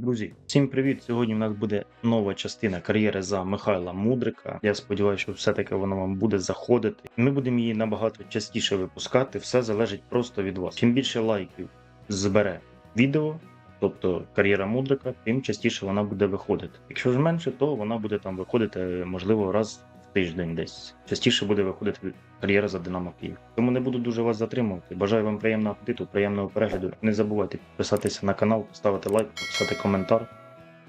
Друзі, всім привіт! Сьогодні в нас буде нова частина кар'єри за Михайла Мудрика. Я сподіваюся, що все-таки вона вам буде заходити. Ми будемо її набагато частіше випускати. Все залежить просто від вас. Чим більше лайків збере відео, тобто кар'єра Мудрика, тим частіше вона буде виходити. Якщо ж менше, то вона буде там виходити, можливо, раз тиждень десь. Частіше буде виходити кар'єра за Динамо Київ. Тому не буду дуже вас затримувати. Бажаю вам приємного апетиту, приємного перегляду. Не забувайте підписатися на канал, поставити лайк, написати коментар.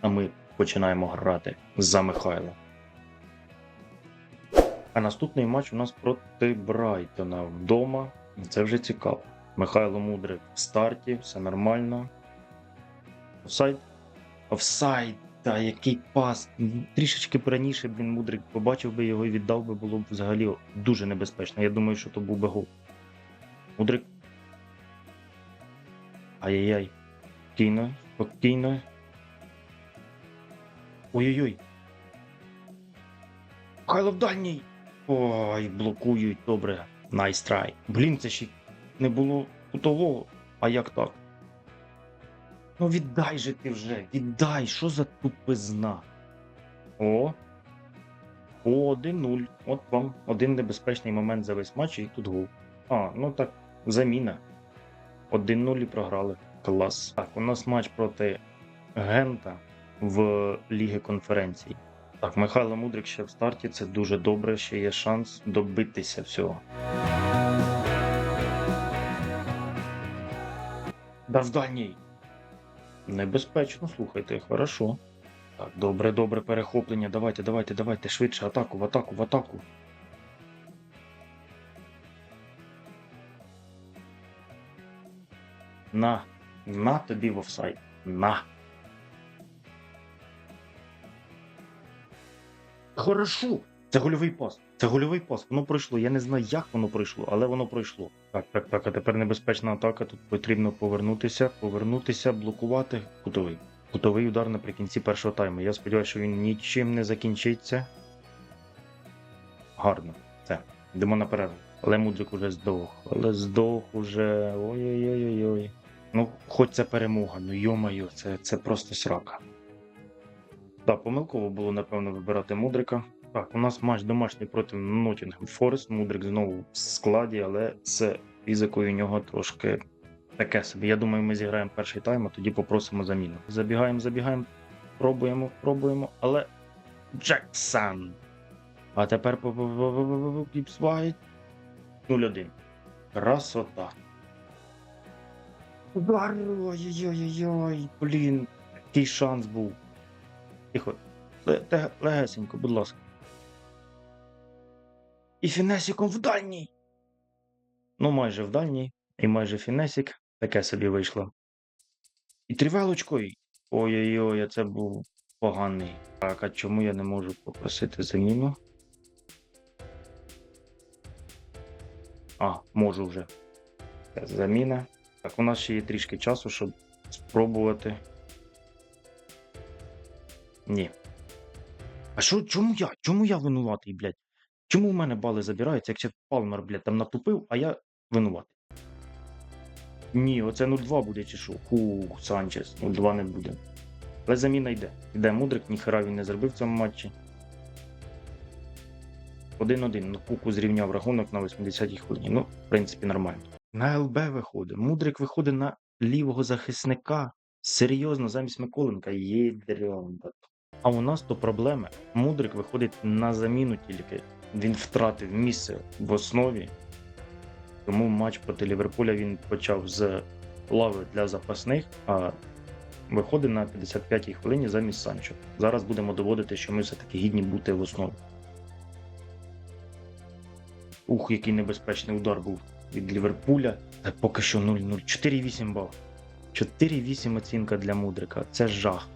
А ми починаємо грати за Михайла. А наступний матч у нас проти Брайтона вдома. Це вже цікаво. Михайло Мудрик в старті, все нормально. Офсайд? Офсайд! Та який пас. Трішечки б раніше, блін, Мудрик побачив би його і віддав би, було б взагалі дуже небезпечно. Я думаю, що то був би гол. Мудрик. Ай-яй-яй. Спокійно, спокійно. Ой-ой-ой. Михайло в дальній. Ой, блокують, добре. Найс трай. Блін, це ще не було кутового. А як так? Ну віддай же ти вже, віддай, що за тупизна? О. О, 1-0. От вам один небезпечний момент за весь матч і тут гол. А, ну так, заміна. 1-0 і програли. Клас. Так, у нас матч проти Гента в Ліги конференцій. Так, Михайло Мудрик ще в старті, це дуже добре, ще є шанс добитися всього. Да в дальній. Небезпечно, слухайте, хорошо. Так, добре, добре, перехоплення. Давайте, давайте, давайте, швидше, атаку, в атаку, в атаку. На, на тобі в офсайд. На. Хорошо. Це гольовий пас. Це гольовий пас. Воно пройшло. Я не знаю, як воно пройшло, але воно пройшло. Так, так, так. А тепер небезпечна атака. Тут потрібно повернутися, повернутися, блокувати. Кутовий. Кутовий удар наприкінці першого тайму. Я сподіваюся, що він нічим не закінчиться. Гарно. Це. Йдемо на перерву. Але Мудрик уже здох. Але здох уже. Ой-ой-ой-ой. Ну, хоч це перемога. Ну йо-моє, це, це просто срака. Так, помилково було, напевно, вибирати Мудрика. Так, у нас матч домашній проти Ноттінгем Форест. Мудрик знову в складі, але з фізикою у нього трошки таке собі. Я думаю, ми зіграємо перший тайм, а тоді попросимо заміну. Забігаємо, забігаємо, пробуємо, пробуємо, але Джексон. А тепер Гіпсвайт 0-1. Красота. Удар! Ой-ой-ой, блін, який шанс був. Тихо. Легесенько, будь ласка. І фінесіком в дальній. Ну, майже в дальній, і майже фінесік. Таке собі вийшло. І тривелочкою. Ой-ой-ой, це був поганий. Так, а чому я не можу попросити заміну? А, можу вже. Заміна. Так, у нас ще є трішки часу, щоб спробувати. Ні. А що, чому я? Чому я винуватий, блядь? Чому в мене бали забираються, якщо Палмер, блядь, там натупив, а я винуватий? Ні, оце 0-2 буде чи що? Хух, Санчес, 0-2 не буде. Але заміна йде. Йде Мудрик, ніхера він не зробив в цьому матчі. 1-1. Ну, Пуку зрівняв рахунок на 80-й хвилині. Ну, в принципі, нормально. На ЛБ виходить. Мудрик виходить на лівого захисника. Серйозно, замість Миколенка. Єдрьон. А у нас то проблеми. Мудрик виходить на заміну тільки. Він втратив місце в основі. Тому матч проти Ліверпуля він почав з лави для запасних, а виходить на 55-й хвилині замість Санчо. Зараз будемо доводити, що ми все-таки гідні бути в основі. Ух, який небезпечний удар був від Ліверпуля. Та поки що 0-0. 4-8 бал. 4-8 оцінка для Мудрика. Це жах.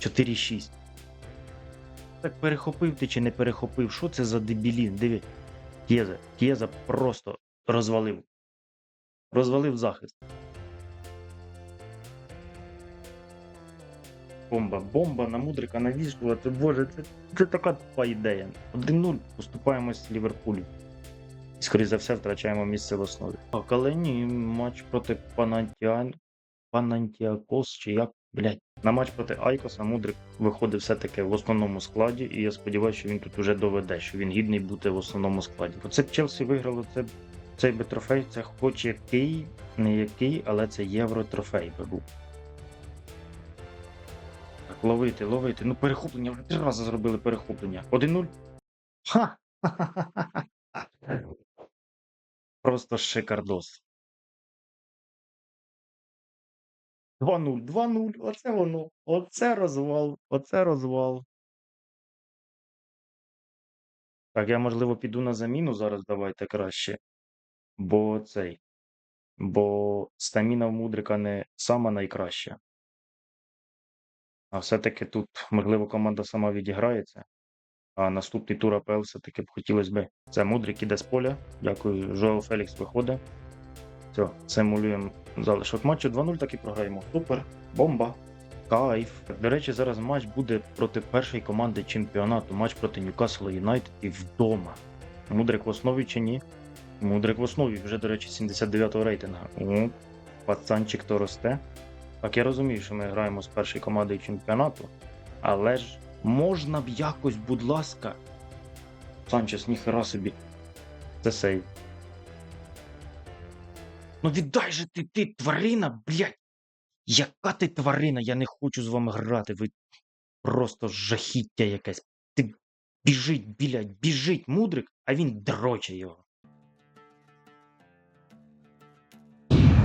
4-6. Так перехопив ти чи не перехопив? Що це за дебілін? Диви. Кєза. Кєза просто розвалив. Розвалив захист. Бомба, бомба на мудрика навішувати. Боже, це, це така тупа ідея. 1-0 поступаємось Ліверпулю. І, скоріше за все, втрачаємо місце в основі. Так, але ні, матч проти Панантіан... Панантіакос, чи як Блять, на матч проти Айкоса Мудрик виходить все-таки в основному складі, і я сподіваюся, що він тут уже доведе, що він гідний бути в основному складі. Оце б Челсі виграло це, цей би трофей, це хоч який, не який, але це євро трофей би був. Так, ловити, ловити. Ну, перехоплення, вже три рази зробили перехоплення. 1-0. Ха! Просто шикардос. 2-0, 2-0, оце воно, оце розвал, оце розвал. Так, я, можливо, піду на заміну зараз, давайте краще. Бо цей. Бо стаміна в Мудрика не сама найкраща. А все-таки тут, можливо, команда сама відіграється. А наступний тур АПЛ все-таки б хотілося б. Це Мудрик іде з поля. Дякую. Жоел Фелікс виходить. Все, симулюємо залишок матчу. 2-0 так і програємо. Супер, бомба, кайф. До речі, зараз матч буде проти першої команди чемпіонату. Матч проти Ньюкасла Юнайтед і вдома. Мудрик в основі чи ні? Мудрик в основі, вже, до речі, 79-го рейтинга. О, пацанчик то росте. Так, я розумію, що ми граємо з першої командою чемпіонату, але ж можна б якось, будь ласка. Санчес, ніхера собі. Це сейв. Ну віддай же ти, ти, тварина, блядь! Яка ти тварина? Я не хочу з вами грати. Ви просто жахіття якесь. Ти біжить, блядь, біжить мудрик, а він дроче його.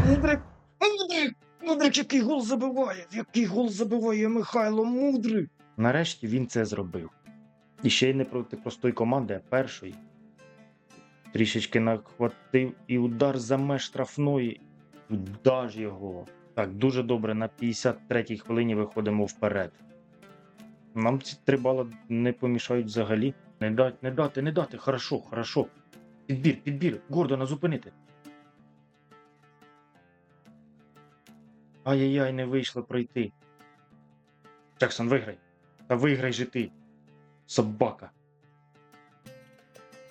Мудрик, мудрик, мудрик, який гол забиває, який гол забиває Михайло Мудрик. Нарешті він це зробив. І ще й не проти простої команди, а першої. Трішечки нахватив і удар за меж штрафної. Туда ж його. Так, дуже добре. На 53-й хвилині виходимо вперед. Нам ці три бала не помішають взагалі. Не дати, не дати, не дати. Хорошо, хорошо. Підбір, підбір. Гордона зупинити. Ай-яй-яй, не вийшло пройти. Джексон, виграй. Та виграй же ти. Собака.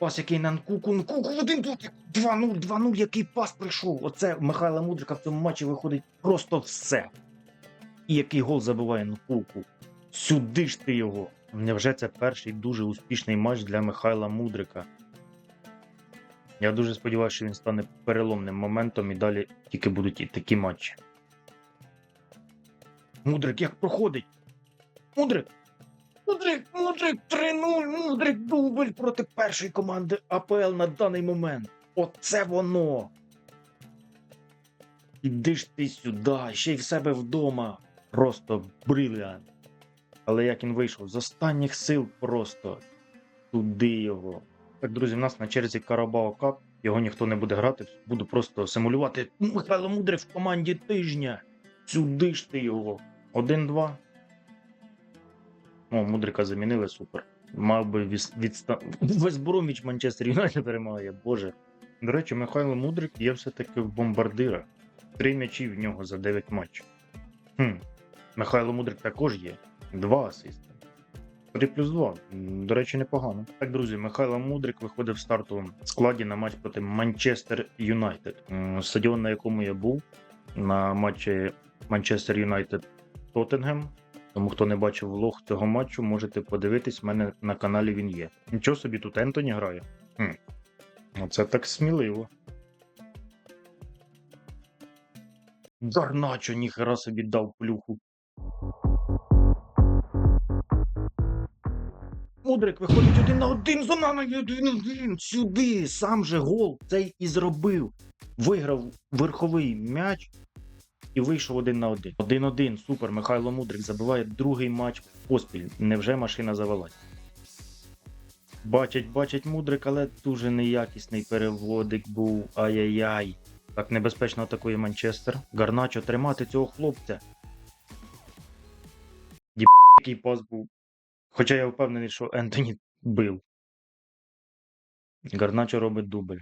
Пас, який на Нкуку, Нкуку, один дотик. 2-0, 2-0, який пас прийшов. Оце Михайла Мудрика в цьому матчі виходить просто все. І який гол забиває Нкуку. Сюди ж ти його. Невже це перший дуже успішний матч для Михайла Мудрика? Я дуже сподіваюся, що він стане переломним моментом і далі тільки будуть і такі матчі. Мудрик як проходить? Мудрик! Мудрик, Мудрик 3-0, Мудрик дубль проти першої команди АПЛ на даний момент. Оце воно. Іди ж ти сюди, ще й в себе вдома. Просто бриліант. Але як він вийшов з останніх сил просто туди його. Так, друзі, в нас на черзі Карабао Кап. Його ніхто не буде грати. Буду просто симулювати. Михайло Мудрик в команді тижня. Сюди ж ти його. 1-2. О, Мудрика замінили, супер. Мав би від, відста... Весброміч Манчестер Юнайтед перемагає, боже. До речі, Михайло Мудрик є все-таки в бомбардира. Три м'ячі в нього за 9 матчів. Хм. Михайло Мудрик також є. Два асисти. 3 плюс 2. До речі, непогано. Так, друзі, Михайло Мудрик виходив в стартовому складі на матч проти Манчестер Юнайтед. Стадіон, на якому я був, на матчі Манчестер Юнайтед Тоттенгем. Тому хто не бачив влог цього матчу, можете подивитись, в мене на каналі він є. Нічого собі тут Ентоні грає. Хм. Оце так сміливо. Гарначо ніхера собі дав плюху. Мудрик виходить один на один за нами один один. Сюди. Сам же гол цей і зробив. Виграв верховий м'яч і вийшов один на один. Один-один. Супер. Михайло Мудрик забиває другий матч поспіль. Невже машина завелась? Бачать, бачать Мудрик, але дуже неякісний переводик був. Ай-яй-яй. Так небезпечно атакує Манчестер. Гарначо тримати цього хлопця. Діб який пас був. Хоча я впевнений, що Ентоні бив. Гарначо робить дубль.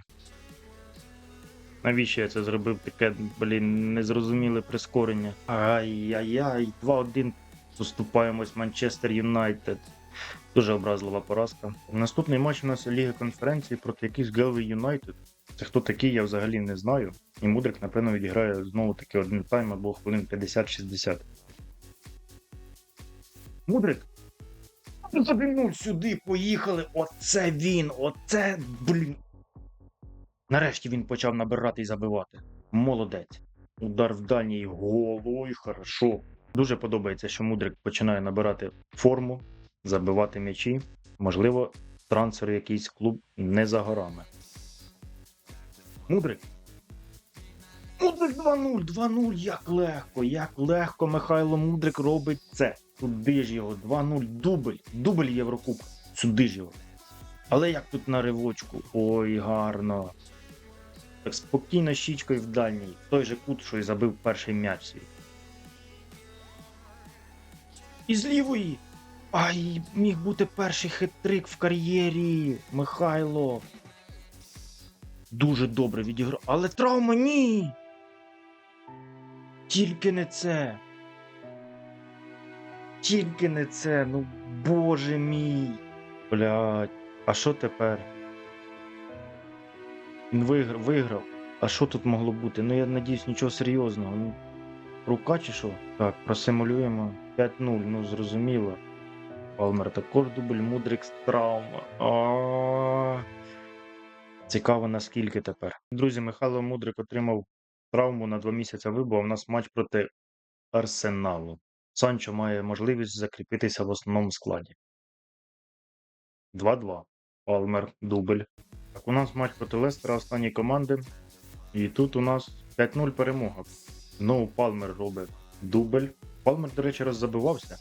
Навіщо я це зробив? Таке, блін, незрозуміле прискорення. Ай-яй-яй, 2-1. Заступаємось Манчестер Юнайтед. Дуже образлива поразка. Наступний матч у нас Ліга конференції проти якийсь Гелві Юнайтед. Це хто такий, я взагалі не знаю. І Мудрик, напевно, відіграє знову таки один тайм або хвилин 50-60. Мудрик. 1-0 сюди поїхали. Оце він. Оце, блін. Нарешті він почав набирати і забивати. Молодець. Удар в дальній гол. Ой, хорошо. Дуже подобається, що Мудрик починає набирати форму, забивати м'ячі. Можливо, трансфер якийсь клуб не за горами. Мудрик. Мудрик 2-0, 2-0, як легко, як легко Михайло Мудрик робить це. Туди ж його, 2-0, дубль, дубль Єврокубка. Сюди ж його. Але як тут на ривочку? Ой, гарно. Так спокійно щічкою в дальній. Той же кут, що й забив перший м'яч свій. І з лівої. Ай, міг бути перший хитрик в кар'єрі. Михайло. Дуже добре відіграв. Але травма ні. Тільки не це. Тільки не це. Ну боже мій. Блядь. А що тепер? Він виграв. А що тут могло бути? Ну я надіюсь, нічого серйозного. Ну, рука чи що? Так, просимулюємо. 5-0, ну зрозуміло. Палмер також дубль, Мудрикс травма. Цікаво, наскільки тепер. Друзі, Михайло Мудрик отримав травму на два місяці вибув. В нас матч проти Арсеналу. Санчо має можливість закріпитися в основному складі. 2-2. Палмер дубль. У нас матч проти Лестера останні команди. І тут у нас 5-0 перемога. Знову Палмер робить дубль. Палмер, до речі, роззабивався.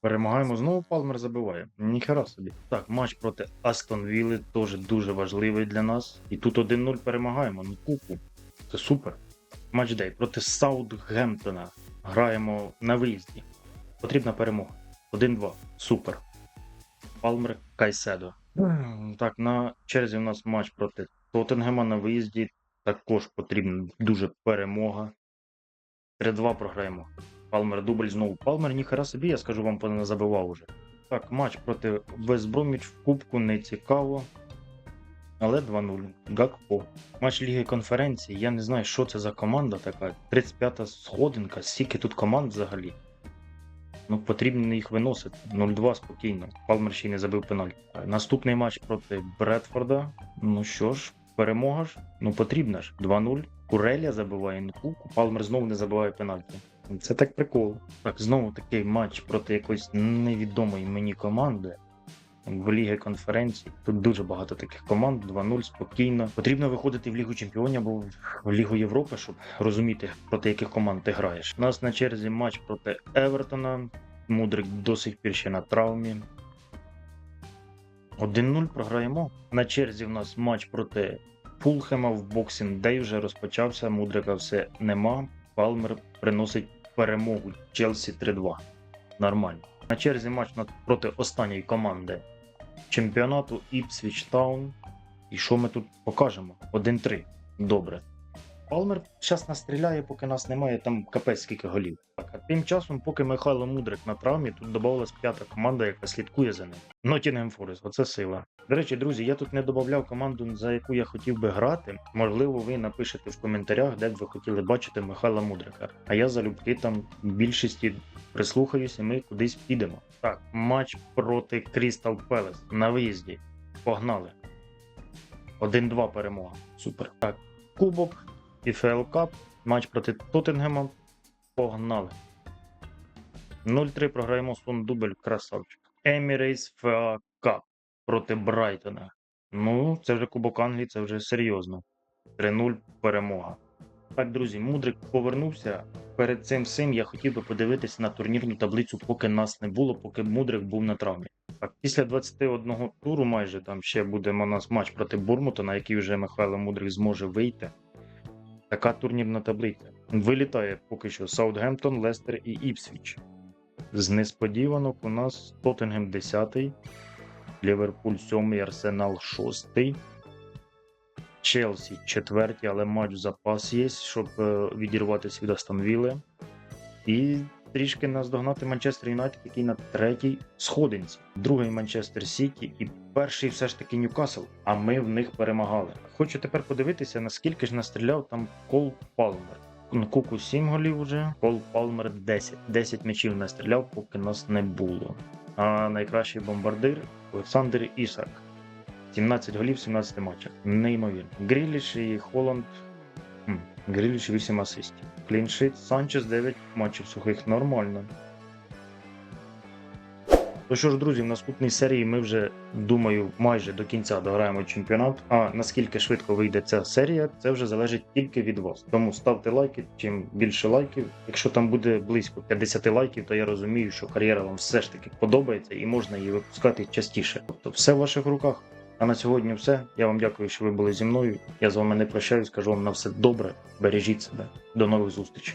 Перемагаємо знову Палмер забиває. Ніхера собі. Так, матч проти Астон Вілли теж дуже важливий для нас. І тут 1-0 перемагаємо. Ну куку. Це супер. Матчдей проти Саутгемптона. Граємо на виїзді. Потрібна перемога. 1-2. Супер. Палмер Кайседо. Так, на черзі у нас матч проти Тоттенгема на виїзді. Також потрібна дуже перемога. 3-2 програємо. Палмер дубль знову. Палмер ніхера собі, я скажу вам, не забивав уже. Так, матч проти Вестброміч в Кубку не цікаво. Але 2-0. Гакпо. Матч Ліги конференції. Я не знаю, що це за команда така. 35-та сходинка. Скільки тут команд взагалі. Ну, потрібно їх виносити. 0-2 спокійно. Палмер ще й не забив пенальті. Наступний матч проти Бредфорда. Ну що ж, перемога ж. Ну потрібна ж. 2-0. Куреля забиває Нкуку. Палмер знову не забиває пенальті. Це так прикол. Так, знову такий матч проти якоїсь невідомої мені команди. В Ліги конференції. Тут дуже багато таких команд, 2-0 спокійно. Потрібно виходити в Лігу Чемпіонів або в Лігу Європи, щоб розуміти, проти яких команд ти граєш. У нас на черзі матч проти Евертона. Мудрик до сих пір ще на травмі. 1-0 програємо. На черзі в нас матч проти Фулхема в боксінг Дей вже розпочався. Мудрика все нема. Палмер приносить перемогу Челсі 3-2. Нормально. На черзі матч проти останньої команди чемпіонату Ipswich Town. І що ми тут покажемо? 1-3. Добре. Палмер зараз настріляє, поки нас немає, там капець скільки голів. Так, а тим часом, поки Михайло Мудрик на травмі, тут додавалась п'ята команда, яка слідкує за ним. Nottingham Forest, оце сила. До речі, друзі, я тут не додавав команду, за яку я хотів би грати. Можливо, ви напишете в коментарях, де б ви хотіли бачити Михайла Мудрика. А я залюбки там в більшості прислухаюся, ми кудись підемо. Так, матч проти Crystal Palace на виїзді. Погнали. 1-2 перемога. Супер. Так, кубок, PFL Cup, матч проти Тоттенгема. Погнали. 0-3 програємо сон дубль красавчик. Emirates FA Cup проти Брайтона. Ну, це вже Кубок Англії, це вже серйозно. 3-0 перемога. Так, друзі, Мудрик повернувся. Перед цим всім я хотів би подивитися на турнірну таблицю, поки нас не було, поки Мудрик був на травмі. Так, після 21 туру майже там ще буде у нас матч проти Бурмута, на який вже Михайло Мудрик зможе вийти. Така турнірна таблиця. Вилітає поки що Саутгемптон, Лестер і Іпсвіч. З несподіванок у нас Тоттенгем 10, Ліверпуль 7, Арсенал 6, Челсі 4, але матч в запас є, щоб е, відірватися від Астанвіли. І трішки наздогнати Манчестер Юнайтед, який на третій сходинці. Другий Манчестер Сіті і перший все ж таки Ньюкасл. А ми в них перемагали. Хочу тепер подивитися, наскільки ж настріляв там Кол Палмер. Ну, Куку 7 голів уже, Кол Палмер 10. 10 м'ячів не стріляв, поки нас не було. А найкращий бомбардир Олександр Ісак. 17 голів в 17 матчах. Неймовірно. Гріліш і Холланд. Хм, Гріліш 8 асистів. Кліншит, Санчес 9 матчів сухих. Нормально. Ну що ж, друзі, в наступній серії ми вже, думаю, майже до кінця дограємо чемпіонат. А наскільки швидко вийде ця серія, це вже залежить тільки від вас. Тому ставте лайки, чим більше лайків. Якщо там буде близько 50 лайків, то я розумію, що кар'єра вам все ж таки подобається і можна її випускати частіше. Тобто все в ваших руках. А на сьогодні все. Я вам дякую, що ви були зі мною. Я з вами не прощаюсь, кажу вам на все добре. Бережіть себе. До нових зустрічей.